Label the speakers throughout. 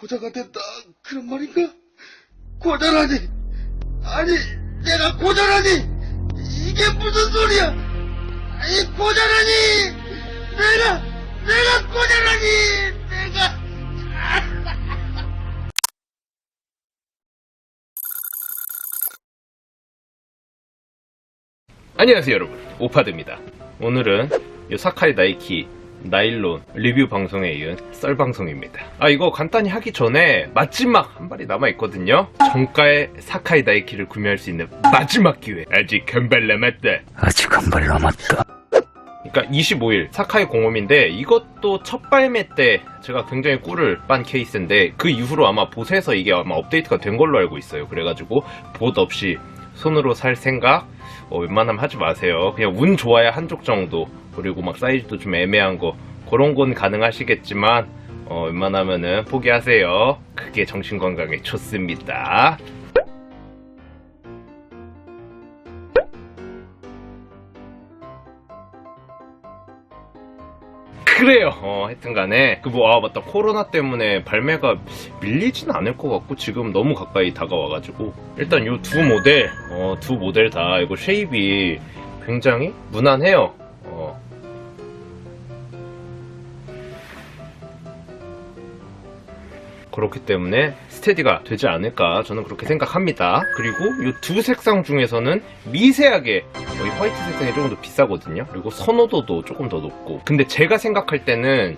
Speaker 1: 고자가 됐다. 그런 말인가? 고자라니! 아니, 내가 고자라니! 이게 무슨 소리야! 아니, 고자라니! 내가, 내가 고자라니! 내가!
Speaker 2: 안녕하세요 여러분 오파드입니다 오늘은 요 사카이 나이키 나일론 리뷰 방송에 이은 썰 방송입니다 아 이거 간단히 하기 전에 마지막 한 발이 남아 있거든요 정가의 사카이 나이키를 구매할 수 있는 마지막 기회 아직 한발 남았다
Speaker 3: 아직 한 발 남았다.
Speaker 2: 그러니까 25일 사카이 공홈인데 이것도 첫 발매 때 제가 굉장히 꿀을 빤 케이스인데 그 이후로 아마 봇에서 이게 아마 업데이트가 된 걸로 알고 있어요. 그래가지고 봇 없이 손으로 살 생각 어, 웬만하면 하지 마세요. 그냥 운 좋아야 한쪽 정도 그리고 막 사이즈도 좀 애매한 거 그런 건 가능하시겠지만 어, 웬만하면은 포기하세요. 그게 정신 건강에 좋습니다. 그래요. 어, 하여튼 간에, 그 뭐, 아, 맞다. 코로나 때문에 발매가 밀리진 않을 것 같고, 지금 너무 가까이 다가와가지고. 일단 요 두 모델, 어, 두 모델 다, 이거 쉐입이 굉장히 무난해요. 그렇기 때문에 스테디가 되지 않을까 저는 그렇게 생각합니다. 그리고 이 두 색상 중에서는 미세하게 어, 이 화이트 색상이 조금 더 비싸거든요. 그리고 선호도도 조금 더 높고. 근데 제가 생각할 때는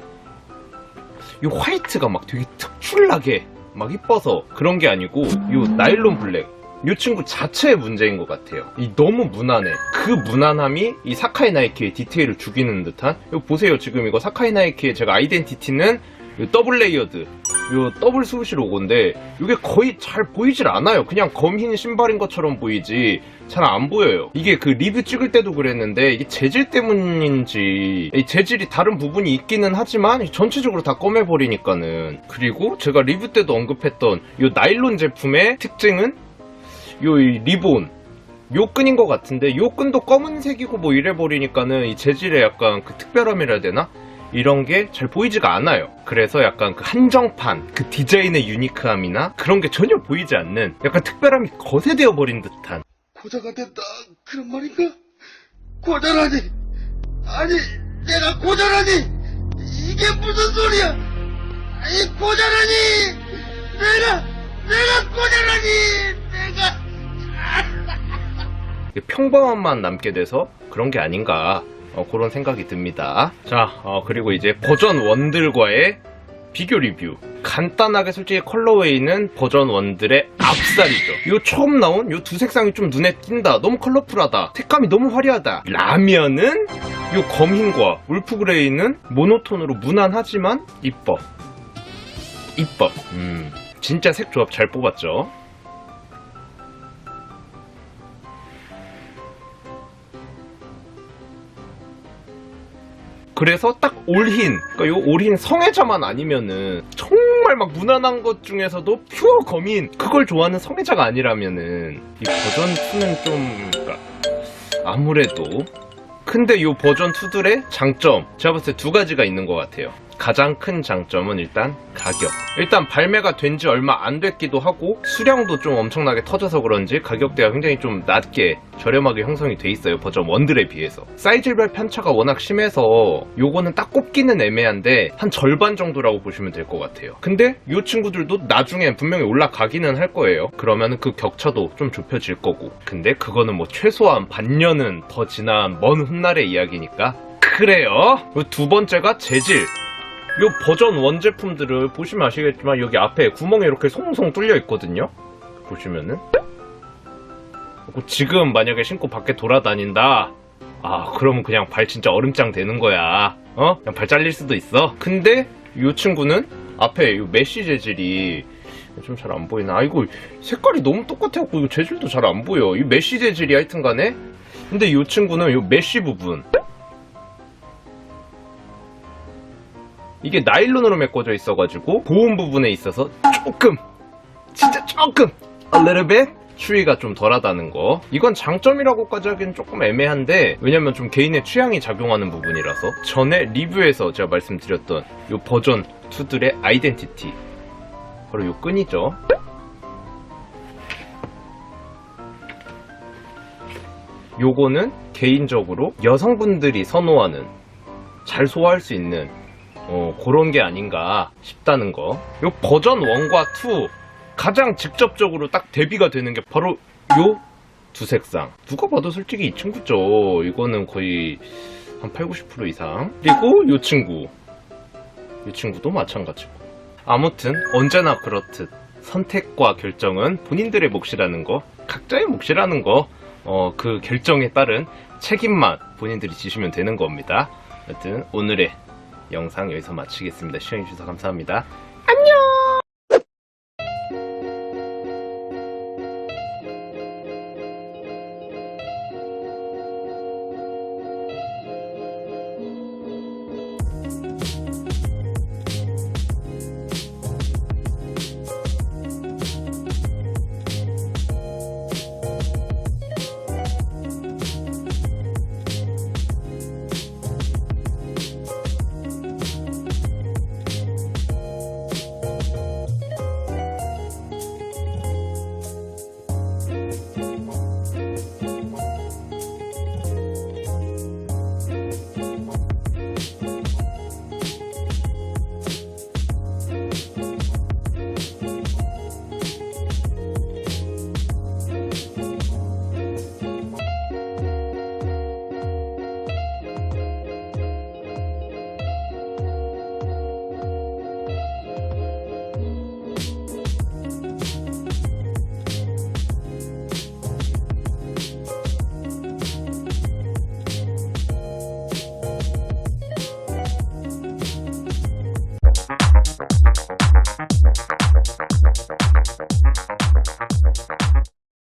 Speaker 2: 이 화이트가 막 되게 특출나게 막 이뻐서 그런 게 아니고 이 나일론 블랙 이 친구 자체의 문제인 것 같아요. 이 너무 무난해. 그 무난함이 이 사카이 나이키의 디테일을 죽이는 듯한. 이거 보세요. 지금 이거 사카이 나이키의 제가 아이덴티티는 이 더블 레이어드, 요 더블 스우시 로고인데 이게 거의 잘 보이질 않아요. 그냥 검흰 신발인 것처럼 보이지 잘 안 보여요. 이게 그 리뷰 찍을 때도 그랬는데 이게 재질 때문인지 이 재질이 다른 부분이 있기는 하지만 전체적으로 다 검해버리니까는 그리고 제가 리뷰 때도 언급했던 요 나일론 제품의 특징은 요이 리본 요 끈인 것 같은데 요 끈도 검은색이고 뭐 이래 버리니까는 이 재질의 약간 그 특별함이라 해야 되나? 이런 게 잘 보이지가 않아요. 그래서 약간 그 한정판, 그 디자인의 유니크함이나 그런 게 전혀 보이지 않는 약간 특별함이 거세되어 버린 듯한
Speaker 1: 고자가 됐다. 그런 말인가? 고자라니! 아니, 내가 고자라니! 이게 무슨 소리야! 아니, 고자라니! 내가, 내가 고자라니! 내가!
Speaker 2: 평범함만 남게 돼서 그런 게 아닌가 어, 그런 생각이 듭니다. 자 어, 그리고 이제 버전 1들과의 비교 리뷰 간단하게 솔직히 컬러웨이는 버전 1들의 앞살이죠. 요 처음 나온 요 두 색상이 좀 눈에 띈다. 너무 컬러풀하다. 색감이 너무 화려하다. 라면은 요 검흰과 울프 그레이는 모노톤으로 무난하지만 이뻐. 이뻐. 음, 진짜 색 조합 잘 뽑았죠. 그래서 딱 올흰, 그러니까 요 올흰 성애자만 아니면은 정말 막 무난한 것 중에서도 퓨어 검인 그걸 좋아하는 성애자가 아니라면은 이 버전 2는 좀 그러니까 아무래도 근데 요 버전 2들의 장점 제가 봤을 때 두 가지가 있는 것 같아요. 가장 큰 장점은 일단 가격. 일단 발매가 된 지 얼마 안 됐기도 하고 수량도 좀 엄청나게 터져서 그런지 가격대가 굉장히 좀 낮게 저렴하게 형성이 돼 있어요. 버전 1들에 비해서. 사이즈별 편차가 워낙 심해서 요거는 딱 꼽기는 애매한데 한 절반 정도라고 보시면 될 것 같아요. 근데 요 친구들도 나중에 분명히 올라가기는 할 거예요. 그러면 그 격차도 좀 좁혀질 거고. 근데 그거는 뭐 최소한 반년은 더 지난 먼 훗날의 이야기니까 그래요. 두 번째가 재질. 요 버전 1 제품들을 보시면 아시겠지만 여기 앞에 구멍이 이렇게 송송 뚫려 있거든요. 보시면은. 지금 만약에 신고 밖에 돌아다닌다. 아, 그러면 그냥 발 진짜 얼음장 되는 거야. 어? 그냥 발 잘릴 수도 있어. 근데 요 친구는 앞에 요 메쉬 재질이 좀 잘 안 보이나? 아이고, 색깔이 너무 똑같아갖고 이거 재질도 잘 안 보여. 이 메쉬 재질이 하여튼 간에. 근데 요 친구는 요 메쉬 부분. 이게 나일론으로 메꿔져 있어가지고 고온 부분에 있어서 조금 진짜 조금 a little bit 추위가 좀 덜하다는 거. 이건 장점이라고까지 하기엔 조금 애매한데 왜냐면 좀 개인의 취향이 작용하는 부분이라서. 전에 리뷰에서 제가 말씀드렸던 이 버전 2들의 아이덴티티. 바로 요 끈이죠. 요거는 개인적으로 여성분들이 선호하는 잘 소화할 수 있는 어, 그런 게 아닌가 싶다는 거. 요 버전 1과 2 가장 직접적으로 딱 대비가 되는 게 바로 요 두 색상. 누가 봐도 솔직히 이 친구죠. 이거는 거의 한 8, 90% 이상. 그리고 요 친구. 이 친구도 마찬가지고. 아무튼 언제나 그렇듯 선택과 결정은 본인들의 몫이라는 거, 각자의 몫이라는 거, 어, 그 결정에 따른 책임만 본인들이 지시면 되는 겁니다. 하여튼 오늘의 영상 여기서 마치겠습니다. 시청해주셔서 감사합니다. 안녕!